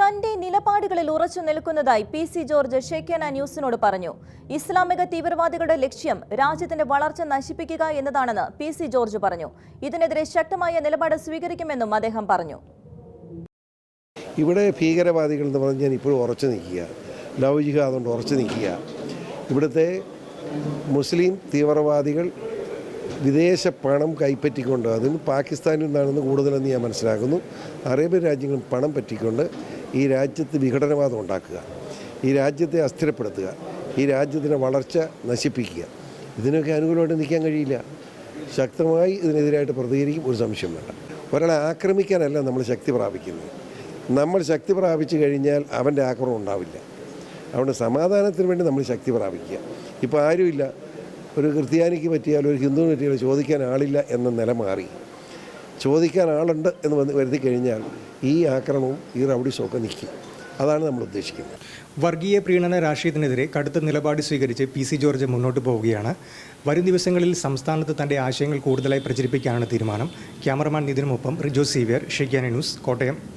തന്റെ നിലപാടുകളിൽ ഉറച്ചു നിൽക്കുന്നതായി പി സി ജോർജ് ഷെയ്ഖേന ന്യൂസിനോട് പറഞ്ഞു. ഇസ്ലാമിക തീവ്രവാദികളുടെ ലക്ഷ്യം രാജ്യത്തിന്റെ വളർച്ച നശിപ്പിക്കുക എന്നതാണെന്ന് പി സി ജോർജ് പറഞ്ഞു. ഇതിനെതിരെ ശക്തമായ നിലപാട് സ്വീകരിക്കുമെന്നും അദ്ദേഹം പറഞ്ഞു. ഇവിടെ ഭീകരവാദികൾ എന്ന് പറഞ്ഞാൽ ഇപ്പോഴും ഉറച്ചു നിൽക്കുക. ലവ് അതുകൊണ്ട് ഉറച്ചു നിൽക്കുക. ഇവിടുത്തെ മുസ്ലിം തീവ്രവാദികൾ വിദേശ പണം കൈപ്പറ്റിക്കൊണ്ട് അതിന് പാകിസ്ഥാനിൽ നിന്നാണെന്ന് കൂടുതലെന്ന് ഞാൻ മനസ്സിലാക്കുന്നു. അറേബ്യൻ രാജ്യങ്ങളും പണം പറ്റിക്കൊണ്ട് ഈ രാജ്യത്ത് വിഘടനവാദം ഉണ്ടാക്കുക ഈ രാജ്യത്തെ അസ്ഥിരപ്പെടുത്തുക ഈ രാജ്യത്തിന്റെ വളർച്ച നശിപ്പിക്കുക. ഇതിനൊക്കെ അനുകൂലമായിട്ട് നിൽക്കാൻ കഴിയില്ല. ശക്തമായി ഇതിനെതിരായിട്ട് പ്രതികരിക്കും ഒരു സംശയം വേണ്ട. ഒരാളെ ആക്രമിക്കാനല്ല നമ്മൾ ശക്തി പ്രാപിക്കുന്നത്. നമ്മൾ ശക്തി പ്രാപിച്ചു കഴിഞ്ഞാൽ അവന്റെ ആക്രമണം ഉണ്ടാവില്ല. അതുകൊണ്ട് സമാധാനത്തിന് വേണ്ടി നമ്മൾ ശക്തി പ്രാപിക്കുക. ഇപ്പോൾ ആരുമില്ല. ഒരു ക്രിസ്ത്യാനിക്ക് പറ്റിയാലോ ഒരു ഹിന്ദുവിന് പറ്റിയാലോ ചോദിക്കാൻ ആളില്ല എന്ന നില മാറി. ചോദിക്കാൻ ആളുണ്ട് എന്ന് വന്ന് വരുത്തി കഴിഞ്ഞാൽ ഈ ആക്രമണവും ഈ റൗഡീസും ഒക്കെ നിൽക്കും. അതാണ് നമ്മൾ ഉദ്ദേശിക്കുന്നത്. വർഗീയ പ്രീണന രാഷ്ട്രീയത്തിനെതിരെ കടുത്ത നിലപാട് സ്വീകരിച്ച് പി സി ജോർജ് മുന്നോട്ട് പോവുകയാണ്. വരും ദിവസങ്ങളിൽ സംസ്ഥാനത്ത് തന്റെ ആശയങ്ങൾ കൂടുതലായി പ്രചരിപ്പിക്കാനാണ് തീരുമാനം. Cameraman നിതിനുമൊപ്പം Rijo Xavier Shekinah news Kottayam.